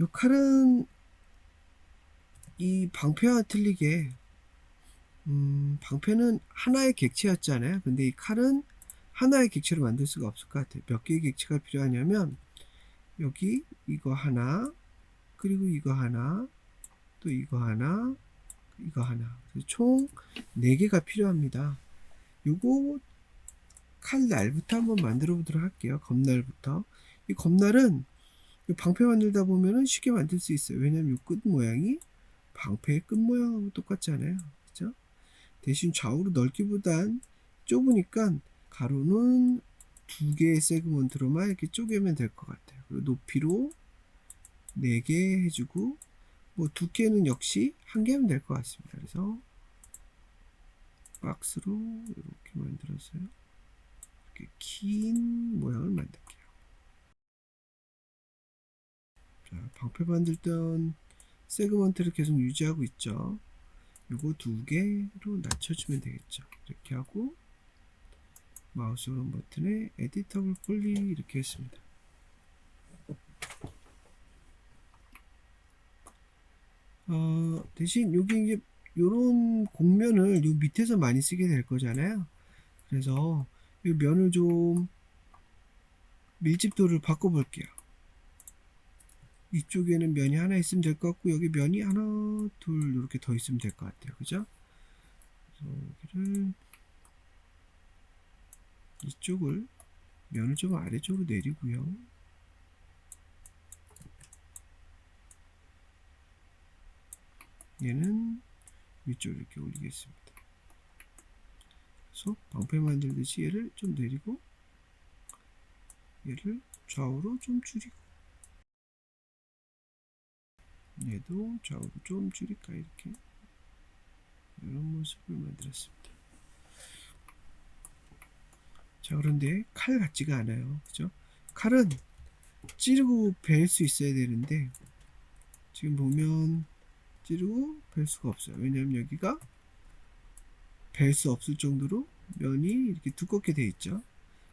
요 칼은 이 방패와 틀리게 음, 방패는 하나의 객체였잖아요. 근데 이 칼은 하나의 객체로 만들 수가 없을 것 같아요. 몇 개의 객체가 필요하냐면 여기 이거 하나 그리고 이거 하나 또 이거 하나 이거 하나 총 4개가 필요합니다. 요거 칼 날부터 한번 만들어 보도록 할게요. 검날부터 이 검날은 이 방패 만들다 보면은 쉽게 만들 수 있어요. 왜냐면 이 끝 모양이 방패의 끝 모양하고 똑같잖아요. 그죠? 대신 좌우로 넓기보단 좁으니까 가로는 두 개의 세그먼트로만 이렇게 쪼개면 될 것 같아요. 그리고 높이로 네 개 해주고 뭐 두께는 역시 한 개면 될 것 같습니다. 그래서 박스로 이렇게 만들었어요. 이렇게 긴 모양을 만들게요. 자, 방패 만들 땐 세그먼트를 계속 유지하고 있죠. 요거 두 개로 낮춰주면 되겠죠. 이렇게 하고 마우스 오른 버튼에 에디터블 폴리 이렇게 했습니다. 어, 대신 여기 이제 요런 곡면을 요 밑에서 많이 쓰게 될 거잖아요. 그래서 이 면을 좀 밀집도를 바꿔 볼게요. 이쪽에는 면이 하나 있으면 될 것 같고 여기 면이 하나 둘 이렇게 더 있으면 될 것 같아요. 그죠? 그래서 여기를 이쪽을 면을 좀 아래쪽으로 내리고요. 얘는 위쪽으로 이렇게 올리겠습니다. 그래서 방패 만들듯이 얘를 좀 내리고 얘를 좌우로 좀 줄이고 얘도 좌우로 좀 줄일까 이렇게 이런 모습을 만들었습니다. 자 그런데 칼 같지가 않아요, 그죠? 칼은 찌르고 벨 수 있어야 되는데 지금 보면 찌르고 벨 수가 없어요. 왜냐하면 여기가 벨 수 없을 정도로 면이 이렇게 두껍게 돼 있죠.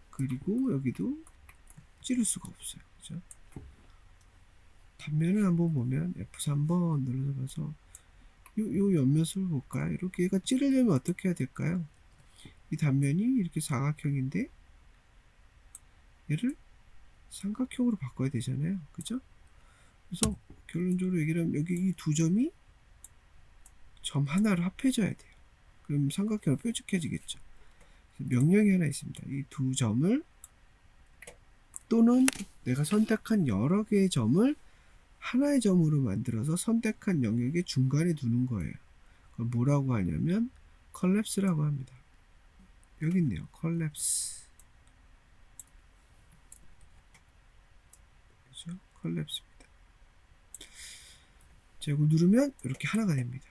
그리고 여기도 찌를 수가 없어요, 그죠? 단면을 한번 보면 F3번 눌러서 봐서 요, 요 옆면을 볼까요? 이렇게 얘가 찌르려면 어떻게 해야 될까요? 이 단면이 이렇게 사각형인데 얘를 삼각형으로 바꿔야 되잖아요. 그죠? 그래서 결론적으로 얘기를 하면 여기 이 두 점이 점 하나로 합해져야 돼요. 그럼 삼각형으로 뾰족해지겠죠. 명령이 하나 있습니다. 이 두 점을 또는 내가 선택한 여러 개의 점을 하나의 점으로 만들어서 선택한 영역의 중간에 두는 거예요. 그걸 뭐라고 하냐면 컬랩스라고 합니다. 여기 있네요. 컬랩스. 그죠? 컬랩스입니다. 자, 이거 누르면 이렇게 하나가 됩니다.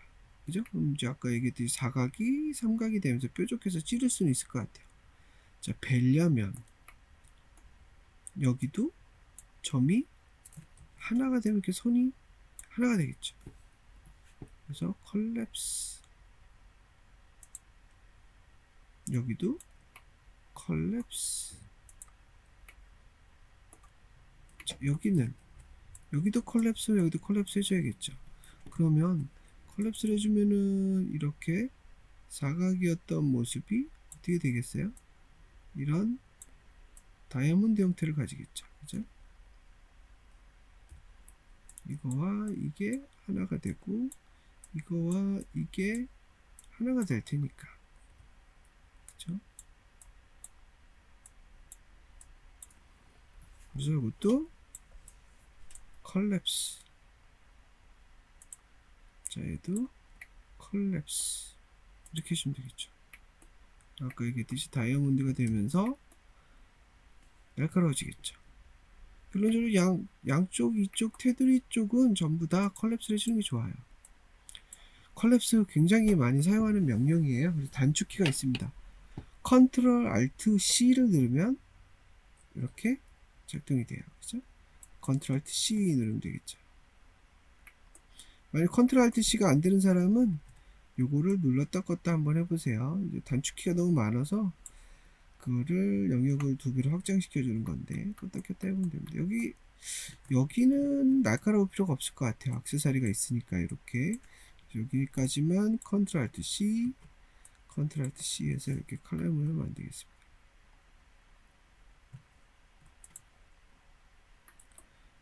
그죠? 그럼 이제 아까 얘기했듯이 사각이 삼각이 되면서 뾰족해서 찌를 수는 있을 것 같아요. 자, 벨려면 여기도 점이 하나가 되면 이렇게 손이 하나가 되겠죠. 그래서 컬랩스 여기도 컬랩스 자, 여기는 여기도 컬랩스 여기도 컬랩스 해줘야겠죠. 그러면 컬랩스를 해주면은 이렇게 사각이었던 모습이 어떻게 되겠어요? 이런 다이아몬드 형태를 가지겠죠. 그죠? 이거와 이게 하나가 되고 이거와 이게 하나가 될 테니까. 그죠? 그래서 이것도 컬랩스 자 얘도 컬랩스 이렇게 해주면 되겠죠. 아까 얘기했듯이 다이아몬드가 되면서 날카로워지겠죠 결론적으로 양, 양쪽, 이쪽, 테두리 쪽은 전부 다 컬랩스를 해주는 게 좋아요. 컬랩스 굉장히 많이 사용하는 명령이에요. 그래서 단축키가 있습니다. 컨트롤 알트 C를 누르면 이렇게 작동이 돼요. 그죠? 컨트롤 알트 C 누르면 되겠죠. 만약 컨트롤 알트 C가 안 되는 사람은 요거를 눌렀다 껐다 한번 해보세요. 이제 단축키가 너무 많아서 그거를 영역을 두 배로 확장시켜 주는 건데 껐다 켰다 해보면 됩니다. 여기 여기는 날카로울 필요가 없을 것 같아요. 악세사리가 있으니까 이렇게 여기까지만 컨트롤 알트 C, 컨트롤 알트 C에서 이렇게 칼럼을 만들겠습니다.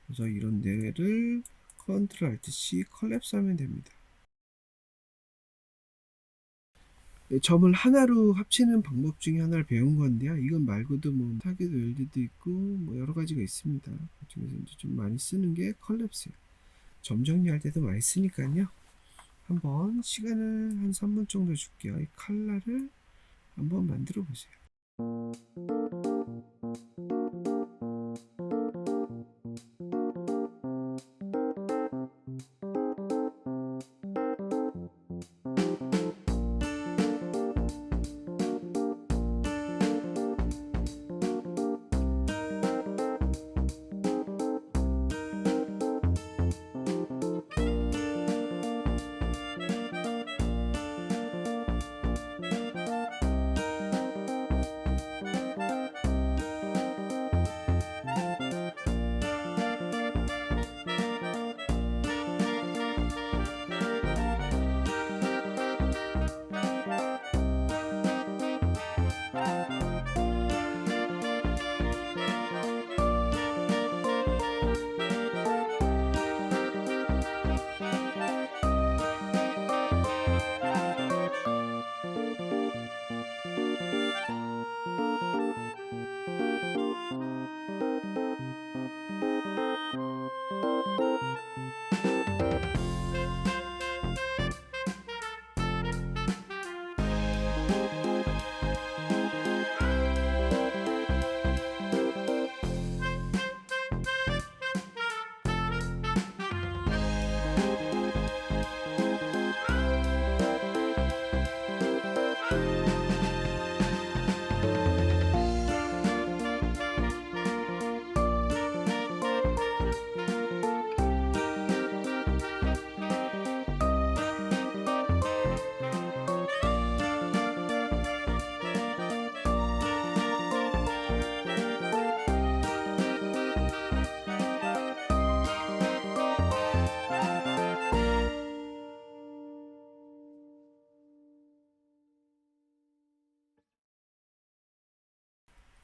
그래서 이런 데를 컨트롤 알트 C 컬랩스 하면 됩니다. 점을 하나로 합치는 방법 중에 하나를 배운 건데요. 이건 말고도 뭐 타겟 웰드도 있고 뭐 여러 가지가 있습니다. 그중에서 이제 좀 많이 쓰는 게 컬랩스예요. 점 정리할 때도 많이 쓰니까요. 한번 시간을 한 3분 정도 줄게요. 이 칼라를 한번 만들어 보세요.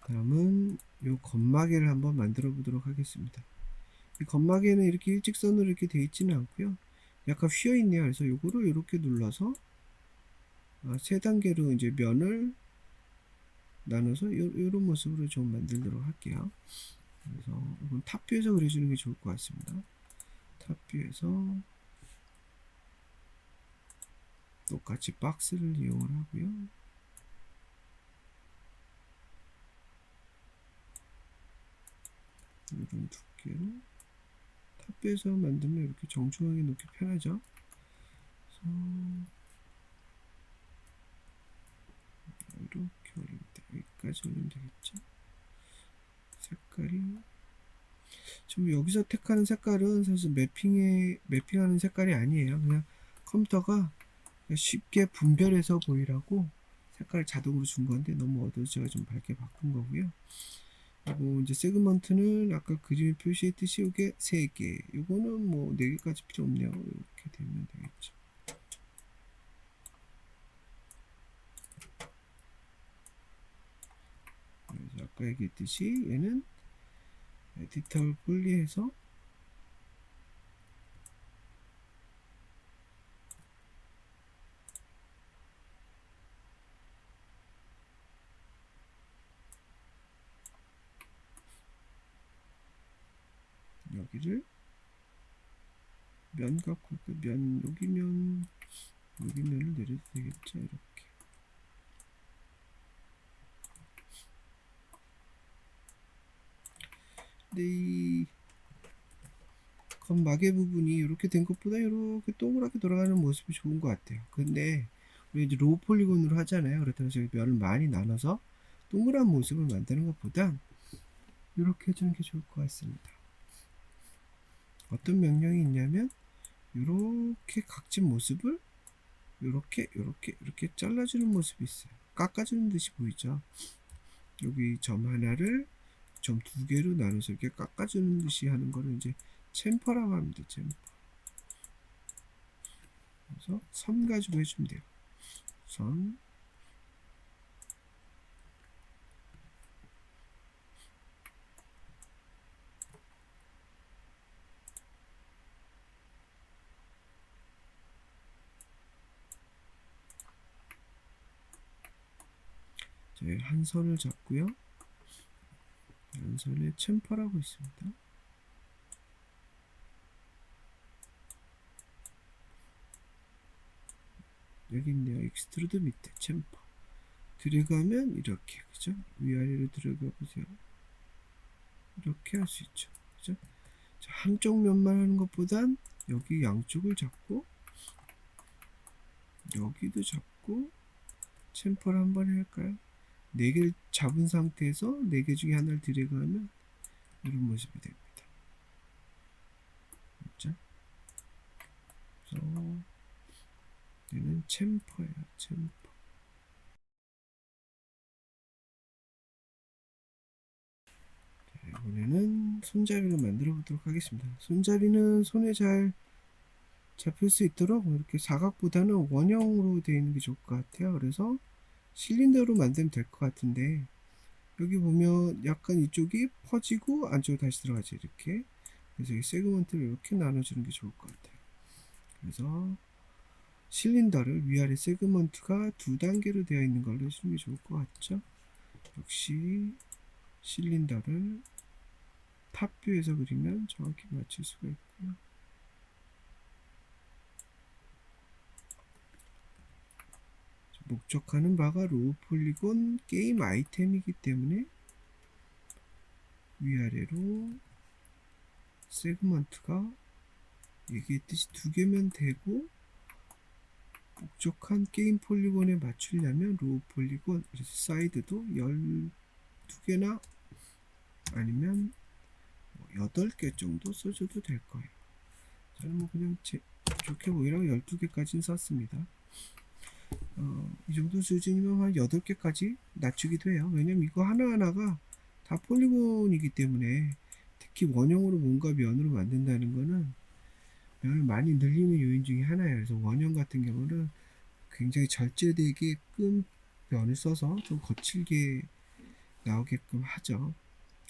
다음은 요 건마개를 한번 만들어 보도록 하겠습니다. 이 건마개는 이렇게 일직선으로 이렇게 되어 있지는 않고요. 약간 휘어 있네요. 그래서 요거를 이렇게 눌러서 아, 세 단계로 이제 면을 나눠서 요, 요런 모습으로 좀 만들도록 할게요. 그래서 이건 탑뷰에서 그려주는 게 좋을 것 같습니다. 탑뷰에서 똑같이 박스를 이용을 하고요. 이런 두께로 탑뷰에서 만들면 이렇게 정중하게 놓기 편하죠. 이렇게 올리면 돼. 여기까지 올리면 되겠죠. 색깔이 지금 여기서 택하는 색깔은 사실 매핑에 매핑하는 색깔이 아니에요. 그냥 컴퓨터가 쉽게 분별해서 보이라고 색깔을 자동으로 준 건데 너무 어두워서 제가 좀 밝게 바꾼 거고요. 그리고 이제 세그먼트는 아까 그림에 표시했듯이 이게 3개. 요거는 뭐 4개까지 필요 없네요. 이렇게 되면 되겠죠. 그래서 아까 얘기했듯이 얘는 에디터를 분리해서 여기를 면 갖고 그면 여기 면 여기 면을 내려도 되겠죠 이렇게. 근데 이 건마개 부분이 이렇게 된 것보다 이렇게 동그랗게 돌아가는 모습이 좋은 것 같아요. 근데 우리 이제 로우 폴리곤으로 하잖아요. 그렇다고 저희 면을 많이 나눠서 동그란 모습을 만드는 것보다 이렇게 해주는 게 좋을 것 같습니다. 어떤 명령이 있냐면 이렇게 각진 모습을 이렇게 이렇게 이렇게 잘라주는 모습이 있어요. 깎아주는 듯이 보이죠. 여기 점 하나를 점 두 개로 나눠서 이렇게 깎아주는 듯이 하는 거를 이제 챔퍼라고 합니다. 챔퍼. 그래서 선 가지고 해주면 돼요. 선. 자, 여기 한 선을 잡고요. 한 선에 챔퍼라고 있습니다. 여기 있네요. 익스트루드 밑에 챔퍼. 들어가면 이렇게 그죠? 위아래로 들어가 보세요. 이렇게 할 수 있죠. 그죠? 자, 한쪽 면만 하는 것보단 여기 양쪽을 잡고 여기도 잡고 챔퍼를 한 번에 할까요? 네 개를 잡은 상태에서 네 개 중에 하나를 들어가면 이런 모습이 됩니다. 그죠? 그래서 얘는 챔퍼예요. 챔퍼. 자, 이번에는 손잡이를 만들어 보도록 하겠습니다. 손잡이는 손에 잘 잡힐 수 있도록 이렇게 사각보다는 원형으로 되어 있는 게 좋을 것 같아요. 그래서 실린더로 만들면 될 것 같은데 여기 보면 약간 이쪽이 퍼지고 안쪽으로 다시 들어가죠. 이렇게. 그래서 이 세그먼트를 이렇게 나눠주는 게 좋을 것 같아요. 그래서 실린더를 위아래 세그먼트가 두 단계로 되어 있는 걸로 해주는 게 좋을 것 같죠. 역시 실린더를 탑뷰에서 그리면 정확히 맞출 수가 있고요. 목적하는 바가 로우 폴리곤 게임 아이템이기 때문에 위아래로 세그먼트가 얘기했듯이 두 개면 되고 목적한 게임 폴리곤에 맞추려면 로우 폴리곤 사이드도 12개나 아니면 8개 정도 써줘도 될 거예요. 저는 뭐 그냥 제, 좋게 보이라고 12개까지는 썼습니다 어, 이 정도 수준이면 한 8개까지 낮추기도 해요 왜냐면 이거 하나하나가 다 폴리곤이기 때문에 특히 원형으로 뭔가 면으로 만든다는 거는 면을 많이 늘리는 요인 중에 하나예요. 그래서 원형 같은 경우는 굉장히 절제되게끔 면을 써서 좀 거칠게 나오게끔 하죠.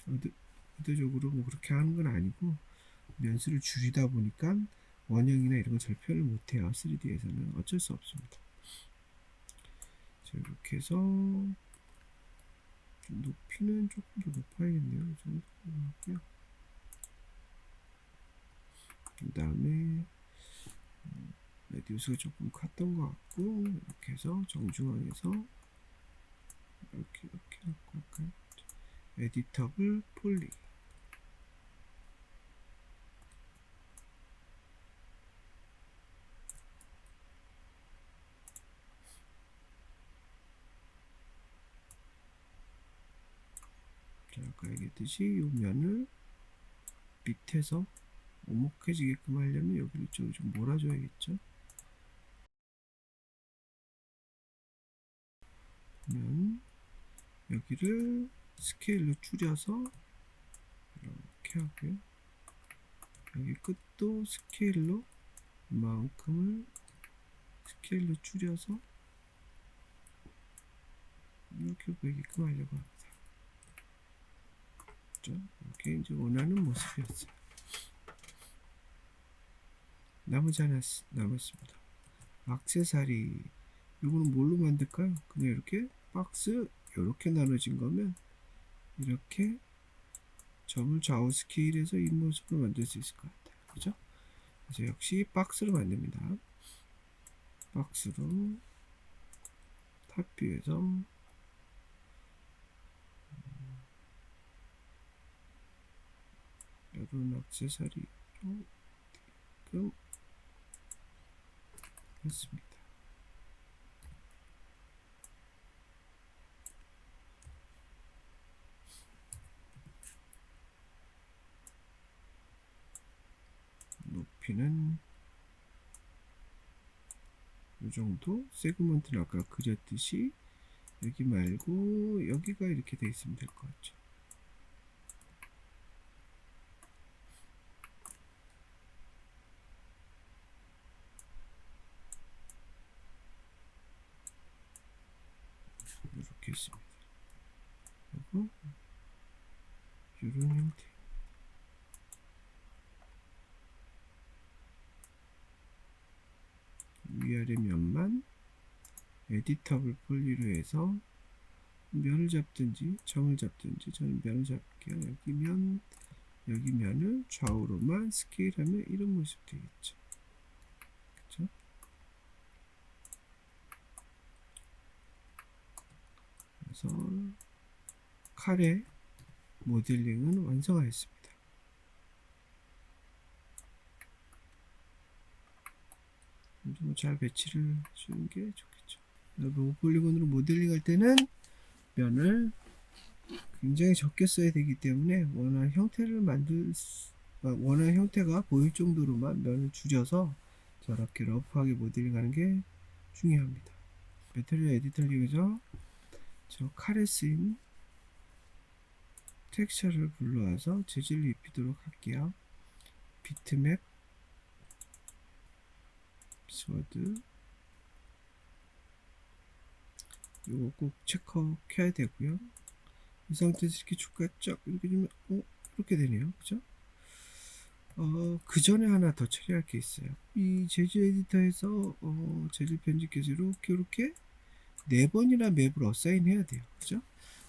의도, 의도적으로 뭐 그렇게 하는 건 아니고 면수를 줄이다 보니까 원형이나 이런 건잘 표현을 못해요. 3D에서는 어쩔 수 없습니다. 자, 이렇게 해서 높이는 조금 더 높아야겠네요. 이 정도 하고요. 그 다음에 레디우스가 조금 컸던 것 같고 이렇게 해서 정중앙에서 이렇게 이렇게 할까요? 에디터블 폴리 자 아까 얘기했듯이 이 면을 밑에서 오목해지게끔 하려면 여기를 좀, 좀 몰아줘야겠죠. 그러면 여기를 스케일로 줄여서 이렇게 하고요. 여기 끝도 스케일로 이만큼을 스케일로 줄여서 이렇게 보이게끔 하려고 합니다. 이렇게 이제 원하는 모습이었어요. 나머지 하나 남았습니다. 악세사리 이거는 뭘로 만들까요? 그냥 이렇게 박스 이렇게 나눠진 거면 이렇게 점을 좌우 스케일해서 이 모습을 만들 수 있을 것 같아요. 그죠? 그래서 역시 박스로 만듭니다. 박스로 탑 뷰에서 이런 악세사리로 지금 했습니다. 높이는 이 정도 세그먼트는 아까 그렸듯이 여기 말고 여기가 이렇게 돼 있으면 될 것 같죠. 있습니다. 그리고 이런 형태. 위아래 면만 에디터블 폴리로 해서 면을 잡든지 점을 잡든지 저는 면을 잡게요. 여기 면 여기 면을 좌우로만 스케일하면 이런 모습 되겠죠. 그렇죠? 그래서 칼의 모델링은 완성하였습니다. 좀 잘 배치를 해주는 게 좋겠죠. 로우 폴리곤으로 모델링 할 때는 면을 굉장히 적게 써야 되기 때문에 원하는 형태를 만들 수- 아, 원하는 형태가 보일 정도로만 면을 줄여서 저렇게 러프하게 모델링하는 게 중요합니다. 메테리얼 에디터를 이용해서 저 칼에 쓰인 텍스처를 불러와서 재질을 입히도록 할게요. 비트맵 스워드 이거 꼭 체크해야 되고요. 이 상태에서 이렇게 축가 쫙 이렇게 주면 어 이렇게 되네요. 그죠? 어, 그 전에 하나 더 처리할 게 있어요. 이 제주 에디터에서 어, 재질 편집해서 이렇게 이렇게 네 번이나 맵을 어사인 해야 돼요. 그죠?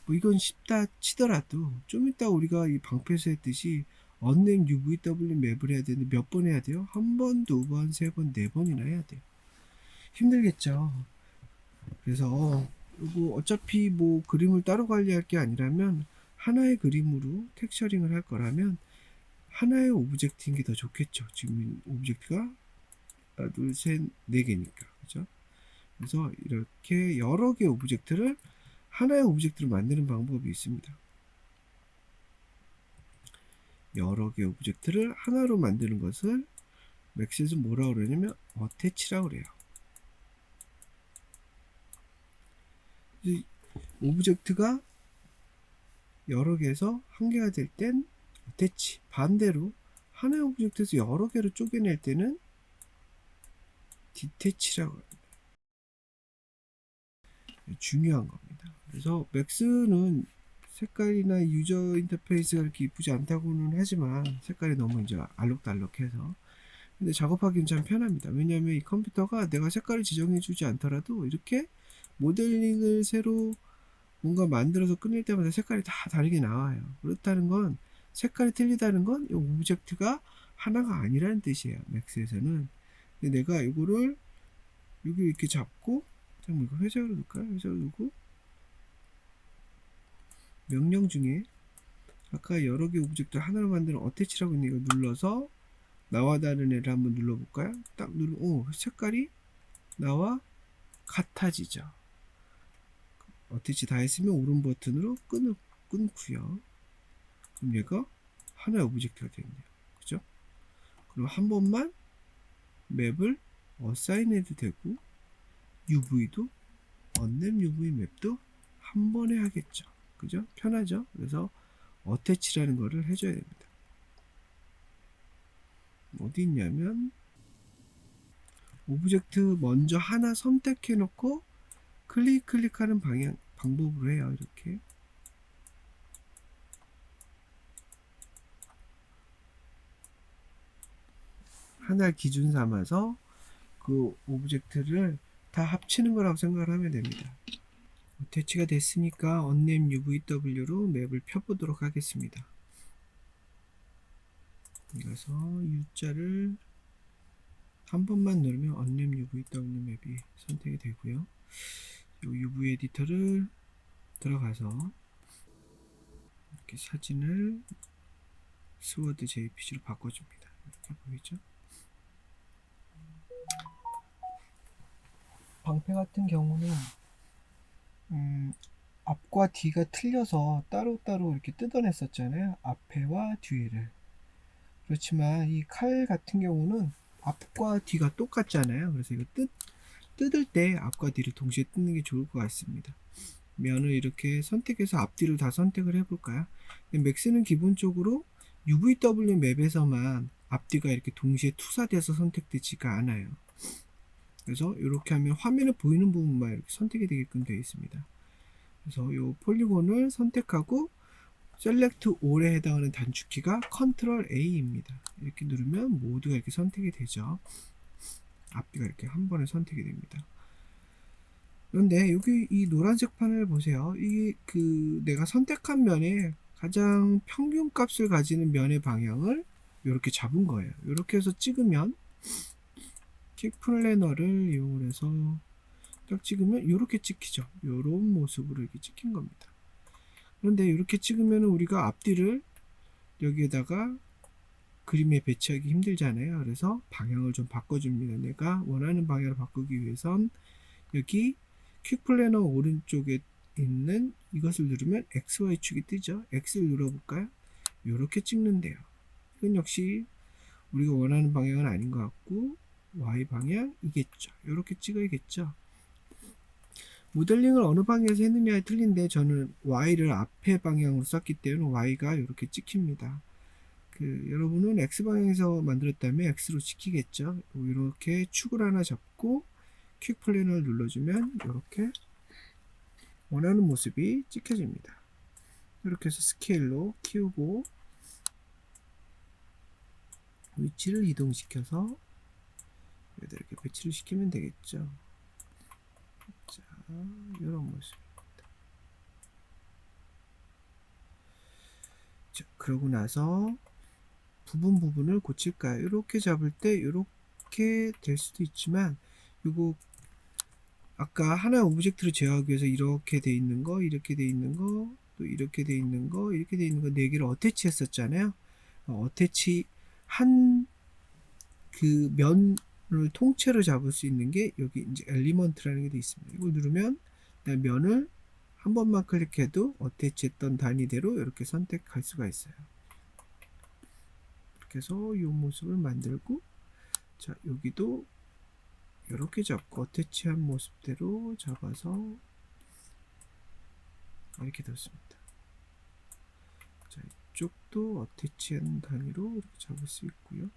뭐 이건 쉽다 치더라도 좀 이따 우리가 이 방패에서 했듯이 언네임 UVW 맵을 해야 되는데 몇 번 해야 돼요? 한 번, 두 번, 세 번, 네 번이나 해야 돼요. 힘들겠죠. 그래서 이거 어차피 뭐 그림을 따로 관리할 게 아니라면 하나의 그림으로 텍스처링을 할 거라면 하나의 오브젝트인 게 더 좋겠죠. 지금 오브젝트가 하나, 둘, 셋, 네 개니까. 그죠? 그래서 이렇게 여러 개의 오브젝트를 하나의 오브젝트로 만드는 방법이 있습니다. 여러 개의 오브젝트를 하나로 만드는 것을 맥스에서 뭐라고 그러냐면 어태치라고 그래요. 오브젝트가 여러 개에서 한 개가 될땐 어태치 반대로 하나의 오브젝트에서 여러 개로 쪼개낼 때는 디태치라고 합니다. 중요한 겁니다. 그래서 맥스는 색깔이나 유저 인터페이스가 이렇게 이쁘지 않다고는 하지만 색깔이 너무 이제 알록달록해서 근데 작업하기는 참 편합니다. 왜냐하면 이 컴퓨터가 내가 색깔을 지정해주지 않더라도 이렇게 모델링을 새로 뭔가 만들어서 끝낼 때마다 색깔이 다 다르게 나와요. 그렇다는 건 색깔이 틀리다는 건 이 오브젝트가 하나가 아니라는 뜻이에요. 맥스에서는. 근데 내가 이거를 여기 이렇게 잡고 잠깐 이거 회전으로 넣을까요? 회전으로 넣고 명령 중에 아까 여러 개 오브젝트 하나로 만드는 어태치라고 있는 이거 눌러서 나와 다른 애를 한번 눌러볼까요? 딱 누르면 오 색깔이 나와 같아지죠. 어태치 다 했으면 오른 버튼으로 끊, 끊고요. 그럼 얘가 하나의 오브젝트가 되겠네요. 그죠? 그럼 한 번만 맵을 어사인해도 되고 UV도 언랩 UV 맵도 한 번에 하겠죠. 그죠? 편하죠? 그래서 어태치라는 거를 해줘야 됩니다. 어디 있냐면 오브젝트 먼저 하나 선택해 놓고 클릭 클릭하는 방향 방법으로 해요. 이렇게 하나 기준 삼아서 그 오브젝트를 다 합치는 거라고 생각을 하면 됩니다. 대치가 됐으니까 언nem UVW로 맵을 펴보도록 하겠습니다. 그래서 U자를 한 번만 누르면 언nem UVW 맵이 선택이 되고요. 요 UV 에디터를 들어가서 이렇게 사진을 스워드 JPG로 바꿔줍니다. 이렇게 보이죠? 방패 같은 경우는 음, 앞과 뒤가 틀려서 따로따로 이렇게 뜯어냈었잖아요. 앞에와 뒤를. 그렇지만 이 칼 같은 경우는 앞과 뒤가 똑같잖아요. 그래서 이거 뜯, 뜯을 때 앞과 뒤를 동시에 뜯는 게 좋을 것 같습니다. 면을 이렇게 선택해서 앞뒤를 다 선택을 해볼까요? 맥스는 기본적으로 UVW 맵에서만 앞뒤가 이렇게 동시에 투사돼서 선택되지가 않아요. 그래서 이렇게 하면 화면에 보이는 부분만 이렇게 선택이 되게끔 되어 있습니다. 그래서 이 폴리곤을 선택하고 셀렉트 올에 해당하는 단축키가 컨트롤 A입니다. 이렇게 누르면 모두가 이렇게 선택이 되죠. 앞뒤가 이렇게 한 번에 선택이 됩니다. 그런데 여기 이 노란색 판을 보세요. 이게 그 내가 선택한 면에 가장 평균 값을 가지는 면의 방향을 이렇게 잡은 거예요. 이렇게 해서 찍으면 킥 플래너를 이용해서 딱 찍으면 이렇게 찍히죠. 이런 모습으로 이렇게 찍힌 겁니다. 그런데 이렇게 찍으면 우리가 앞뒤를 여기에다가 그림에 배치하기 힘들잖아요. 그래서 방향을 좀 바꿔줍니다. 내가 원하는 방향을 바꾸기 위해선 여기 퀵 플래너 오른쪽에 있는 이것을 누르면 XY축이 뜨죠. X를 눌러볼까요? 이렇게 찍는데요. 이건 역시 우리가 원하는 방향은 아닌 것 같고 Y 방향이겠죠. 이렇게 찍어야겠죠. 모델링을 어느 방향에서 했느냐에 틀린데 저는 Y를 앞에 방향으로 썼기 때문에 Y가 이렇게 찍힙니다. 그 여러분은 X 방향에서 만들었다면 X로 찍히겠죠. 이렇게 축을 하나 잡고 퀵 플래너를 눌러주면 이렇게 원하는 모습이 찍혀집니다. 이렇게 해서 스케일로 키우고 위치를 이동시켜서 이렇게 배치를 시키면 되겠죠. 자, 이런 모습입니다. 자, 그러고 나서 부분 부분을 고칠까요? 이렇게 잡을 때 이렇게 될 수도 있지만 이거 아까 하나의 오브젝트를 제어하기 위해서 이렇게 돼 있는 거, 이렇게 돼 있는 거, 또 이렇게 돼 있는 거, 이렇게 돼 있는 거 네 개를 어태치 했었잖아요. 어, 어태치 한 그 면을 통째로 잡을 수 있는 게 여기 이제 엘리먼트라는 게 돼 있습니다. 이걸 누르면 내 면을 한 번만 클릭해도 어태치 했던 단위대로 이렇게 선택할 수가 있어요. 이렇게 해서 이 모습을 만들고 자 여기도 이렇게 잡고 어태치한 모습대로 잡아서 이렇게 됐습니다. 자, 이쪽도 어태치한 단위로 이렇게 잡을 수 있고요.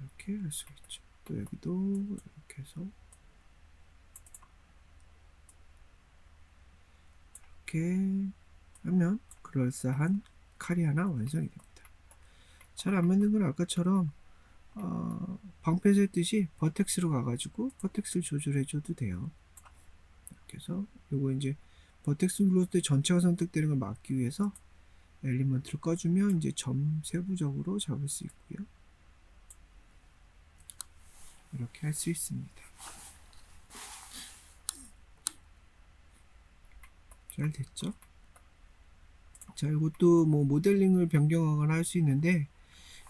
이렇게 할 수가 있죠. 또 여기도 이렇게 해서 이렇게 하면 그럴싸한 칼이 하나 완성이 됩니다. 잘 안 맞는 건 아까처럼 어, 방패에서 했듯이 버텍스로 가가지고 버텍스를 조절해 줘도 돼요. 이렇게 해서 요거 이제 버텍스 눌렀을 때 전체가 선택되는 걸 막기 위해서 엘리먼트를 꺼주면 이제 점 세부적으로 잡을 수 있고요. 이렇게 할 수 있습니다. 잘 됐죠? 자, 이것도 뭐 모델링을 변경하거나 할 수 있는데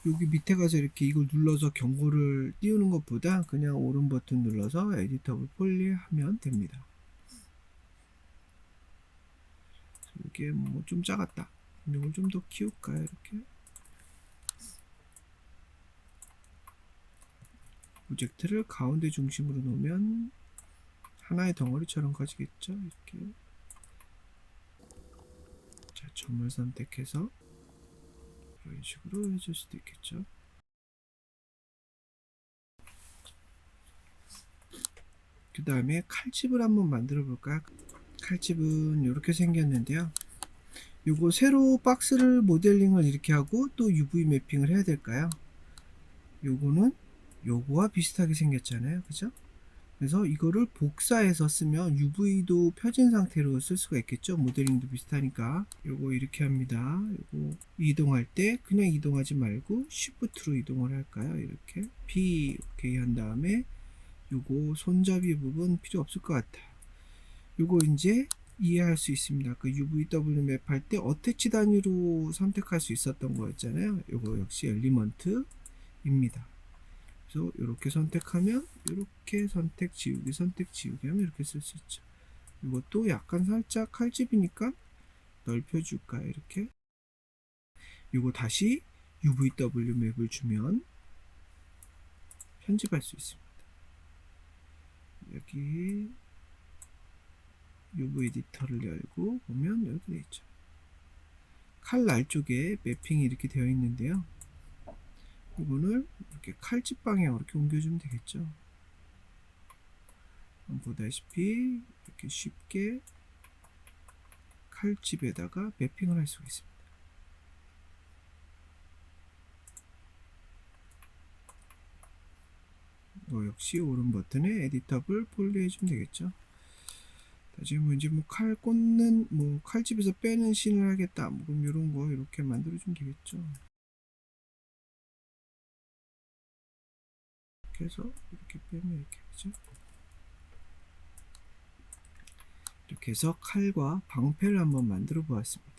여기 밑에 가서 이렇게 이걸 눌러서 경고를 띄우는 것보다 그냥 오른 버튼 눌러서 에디터블 폴리 하면 됩니다. 이게 뭐 좀 작았다. 이걸 좀 더 키울까요? 이렇게 오젝트를 가운데 중심으로 놓으면 하나의 덩어리처럼 가지겠죠? 이렇게 자, 점을 선택해서 이런 식으로 해줄 수도 있겠죠. 그 다음에 칼집을 한번 만들어 볼까요? 칼집은 이렇게 생겼는데요. 요거 새로 박스를 모델링을 이렇게 하고 또 UV 매핑을 해야 될까요? 요거는 요거와 비슷하게 생겼잖아요. 그죠? 그래서 이거를 복사해서 쓰면 UV도 펴진 상태로 쓸 수가 있겠죠. 모델링도 비슷하니까. 요거 이렇게 합니다. 요거 이동할 때 그냥 이동하지 말고 Shift로 이동을 할까요? 이렇게 B 오케이 한 다음에 요거 손잡이 부분 필요 없을 것 같아요. 요거 이제 이해할 수 있습니다. 그 UVW 맵 할 때 어태치 단위로 선택할 수 있었던 거였잖아요. 요거 역시 엘리먼트입니다. 그래서 이렇게 선택하면 이렇게 선택 지우기 선택 지우기 하면 이렇게 쓸 수 있죠. 이것도 약간 살짝 칼집이니까 넓혀줄까요? 이렇게 이거 다시 UVW 맵을 주면 편집할 수 있습니다. 여기 UV 에디터를 열고 보면 이렇게 되어 있죠. 칼날 쪽에 매핑이 이렇게 되어 있는데요. 이거를 이렇게 칼집 방향으로 이렇게 옮겨주면 되겠죠. 보다시피 이렇게 쉽게 칼집에다가 매핑을 할 수가 있습니다. 뭐 역시 오른 버튼에 에디터블 폴리 해주면 되겠죠. 나중에 뭐 이제 뭐 칼 꽂는 뭐 칼집에서 빼는 씬을 하겠다. 뭐 그럼 이런 거 이렇게 만들어 주면 되겠죠. 이렇게 해서 이렇게 빼면 이렇게 되죠. 이렇게 해서 칼과 방패를 한번 만들어 보았습니다.